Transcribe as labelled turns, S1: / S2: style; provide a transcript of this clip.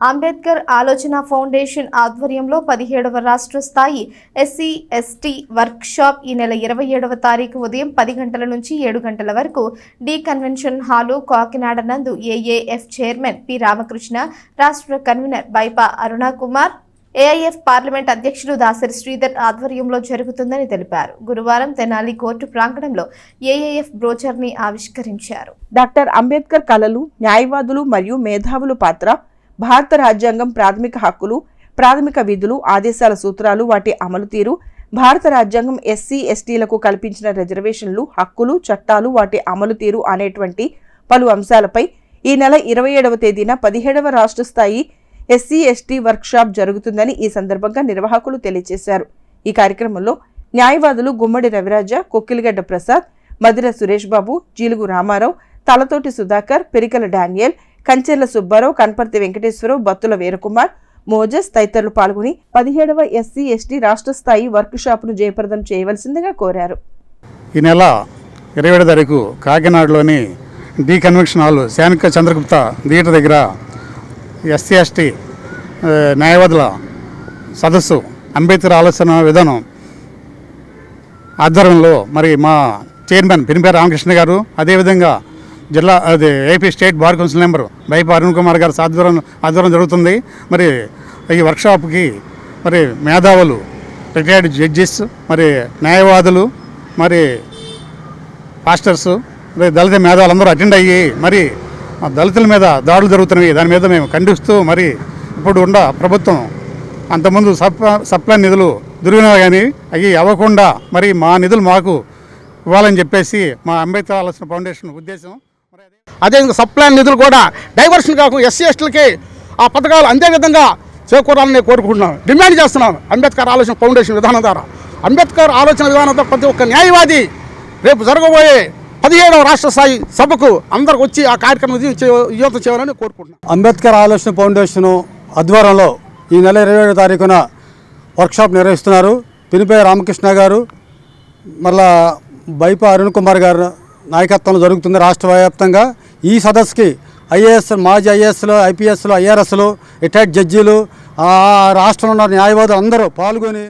S1: అంబేద్కర్ ఆలోచన ఫౌండేషన్ ఆధ్వర్యంలో పదిహేడవ రాష్ట్ర స్థాయి ఎస్సీ ఎస్టీ వర్క్ షాప్ ఈ నెల ఇరవై ఏడవ తారీఖు ఉదయం పది గంటల నుంచి ఏడు గంటల వరకు డి కన్వెన్షన్ హాలు కాకినాడ నందు ఏఏఎఫ్ చైర్మన్ పి రామకృష్ణ రాష్ట్ర convener Baipa Arunakumar AIF parliament అధ్యక్షులు దాసరి శ్రీధర్ ఆధ్వర్యంలో జరుగుతుందని తెలిపారు. గురువారం తెనాలి కోర్టు ప్రాంగణంలో ఏఐఎఫ్ బ్రోచర్ని ఆవిష్కరించారు.
S2: డాక్టర్ అంబేద్కర్ కళలు న్యాయవాదులు మరియు మేధావులు పాత్ర భారత రాజ్యాంగం ప్రాథమిక హక్కులు ప్రాథమిక విధులు ఆదేశాల సూత్రాలు వాటి అమలు తీరు భారత రాజ్యాంగం ఎస్సీ ఎస్టీలకు కల్పించిన రిజర్వేషన్లు హక్కులు చట్టాలు వాటి అమలు తీరు అనేటువంటి పలు అంశాలపై ఈ నెల ఇరవై ఏడవ తేదీన పదిహేడవ రాష్ట్ర స్థాయి ఎస్సీ ఎస్టీ వర్క్షాప్ జరుగుతుందని ఈ సందర్భంగా నిర్వాహకులు తెలియజేశారు. ఈ కార్యక్రమంలో న్యాయవాదులు గుమ్మడి రవిరాజ కొక్కిలిగడ్డ ప్రసాద్ మదిర సురేష్ బాబు జీలుగు రామారావు తలతోటి సుధాకర్ పెరికల డానియల్ కంచెర్ల సుబ్బారావు కన్పర్తి వెంకటేశ్వరరావు బత్తుల వీరకుమార్ మోజస్ తదితరులు పాల్గొని పదిహేడవ ఎస్సీ ఎస్టీ రాష్ట్ర స్థాయి వర్క్షాప్ను జయప్రదం చేయవలసిందిగా కోరారు.
S3: ఈ నెల ఇరవై ఏడు తారీఖు కాకినాడలోని డి కన్వెన్షన్ హాల్ శానిక చంద్రగుప్త థియేటర్ దగ్గర ఎస్సీ ఎస్టీ న్యాయవాదుల సదస్సు అంబేద్కర్ ఆలోచన విధానం ఆధ్వర్యంలో మరి మా చైర్మన్ పినిపే రామకృష్ణ గారు అదేవిధంగా జిల్లా అది AP state bar council member Baipa Arun Kumar గారు ఆధ్వర్యం ఆధ్వర్యం జరుగుతుంది. మరి ఈ వర్క్షాప్కి మరి మేధావులు రిటైర్డ్ జడ్జెస్ మరి న్యాయవాదులు మరి పాస్టర్స్ మరి దళిత మేధావులు అందరూ అటెండ్ అయ్యి మరి దళితుల మీద దాడులు జరుగుతున్నవి. దాని మీద మేము ఖండిస్తూ మరి ఇప్పుడు ఉన్న ప్రభుత్వం అంతకుముందు సప్ సప్లై నిధులు దుర్వినియోగాన్ని అవి అవ్వకుండా మరి మా నిధులు మాకు ఇవ్వాలని చెప్పేసి మా అంబేద్కర్ ఆలోచన ఫౌండేషన్ ఉద్దేశం
S4: అదేవిధంగా సప్లై నిధులు కూడా డైవర్షన్ కాకుండా ఎస్సీ ఎస్టీలకి ఆ పథకాలు అందే విధంగా చేకూరాలని కోరుకుంటున్నాం డిమాండ్ చేస్తున్నాం అంబేద్కర్ ఆలోచన ఫౌండేషన్ విధానం ద్వారా. అంబేద్కర్ ఆలోచన విధానం ద్వారా ప్రతి ఒక్క న్యాయవాది రేపు జరగబోయే పదిహేడవ రాష్ట్ర స్థాయి సభకు అందరికి వచ్చి ఆ కార్యక్రమం యువత చేయాలని కోరుకుంటున్నాం
S5: అంబేద్కర్ ఆలోచన ఫౌండేషన్ ఆధ్వర్యంలో ఈ నెల ఇరవై ఏడో తారీఖున వర్క్షాప్ నిర్వహిస్తున్నారు. పినిపే రామకృష్ణ గారు. మళ్ళా బైప అరుణ్ కుమార్ గారు నాయకత్వంలో జరుగుతుంది రాష్ట్ర వ్యాప్తంగా. ఈ సదస్సుకి ఐఏఎస్ మాజీ ఐఏఎస్లు ఐపీఎస్లు ఐఆర్ఎస్లు రిటైర్డ్ జడ్జీలు రాష్ట్రంలో ఉన్న న్యాయవాదులు అందరూ పాల్గొని